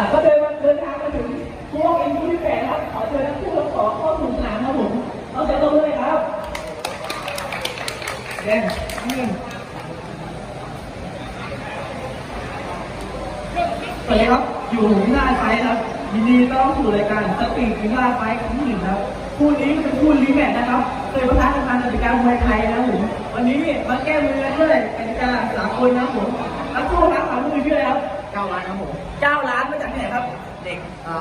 อ่าก็เดินมาเดินทางมาถึงช่วงเอ็นที่แปดครับ ขอเชิญทั้งคู่ทั้งสองเข้าสู่สนามครับผมเอาใจตรงเลยครับแดงนี่สวัสดีครับ อยู่ที่หน้าไฟครับ ยินดีต้อนรับสู่รายการสปีดวิลล่าไฟครั้งที่หนึ่งครับ คู่นี้เป็นคู่รีแมตช์นะครับเคยประทะกันมาในรายการมวยไทยนะครับผม วันนี้มาแก้มือกันด้วยกติกาสากลนะครับผมนักสู้ทั้งสามมือชื่ออะไรครับ เก้าล้านครับผมเจ้าล้านมาจากไหนครับ เด็กอ่า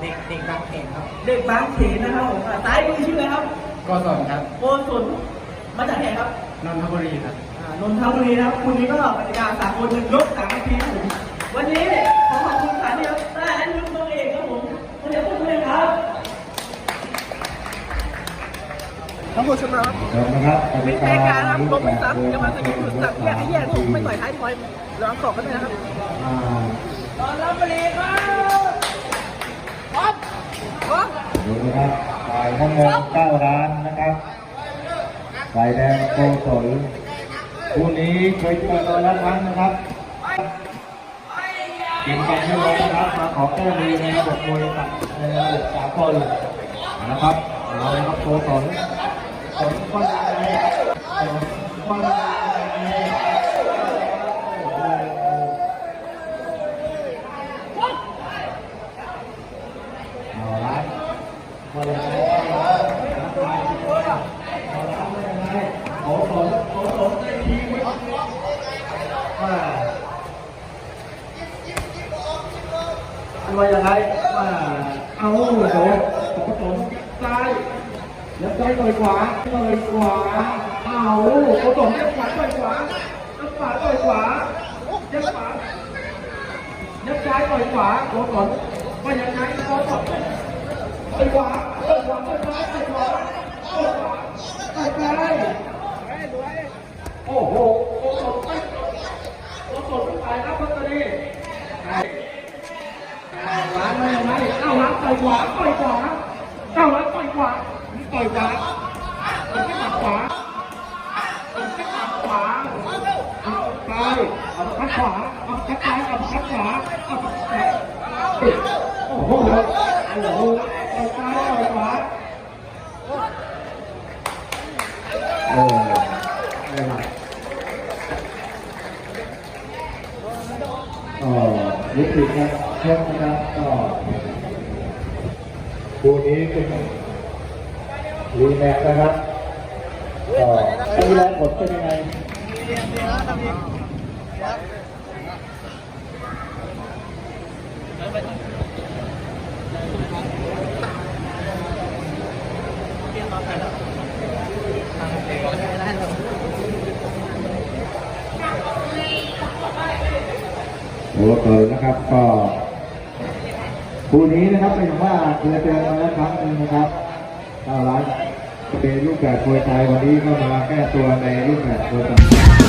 เด็กเด็กบางเขนครับเด็กบางเขนนะครับผมอ่าซ้ายมือชื่ออะไรครับก็สอนครับโกศลมาจากไหนครับนนทบุรีครับอ่านนทบุรีนะครับคุณนี้ก็กติกาสากลหนึ่งยกสามนาทีครับผมวันนี้ขอขอบคุณสถานที่ครับได้และลุงตัวเองครับผมขอบคุณเลยครับ ทั้งหมดชนะนะครับเป็นรายการครับลงไปซ้ำจะมาสกิลสุดสับแยกให้แยกถูกไม่ต่อยท้ายทอยระวังศอกกันด้วยนะครับอ่าตอนรับไปเลยครับพร้อมพร้อมดูนะครับฝ่ายน้ำเงินเก้าร้านนะครับฝ่ายแดงโกศลคู่นี้เคยเจอกันแล้วครั้งนะครับกินกันไม่ไว้นะครับมาขอแก้มือในระบบมวยตัดในระบบสากลนะครับเอาละครับโกศล ว่าอะไรยังไงว่าเอาโอ้โหโอ้โหซ้าย แล้วซ้ายต่อยขวาต่อยขวาเอาโอ้โหโดนยัดขวาต่อยขวายัดขวาต่อยขวายัดขวายัดซ้ายต่อยขวาโอ้โหว่ายังไงโอ้โหไปขวาไปขวาไปซ้ายขวาไปขวาไปซ้ายโอ้โหโอ้โหไปโอ้โหไปขายรับลอตเตอรี่ร้านไม่ไม่เอ้าร้านต่อยขวาต่อยขวาเอ้าร้านต่อยขวา ต่อยขวาต่อยขวาต่อยขวาเอาซ้ายเอาขัดขวาเอาขัดซ้ายเอาขัดขวาเอาขัดโอ้โหโอ้โหต่อยซ้ายต่อยขวาเออไม่ไรก็รู้สึกครับเช่นะครับก็คู่นี้เป็น รีแมตช์นะครับก็ดูแลผลเป็นยังไงโอ้เกินนะครับก็คู่นี้นะครับเป็นอย่างว่าเคยเจอมาแล้วครั้งหนึ่งนะครับ เก้าล้านเป็นรูปแบบมวยไทยวันนี้ก็มาแก้ตัวในรูปแบบมวยไทย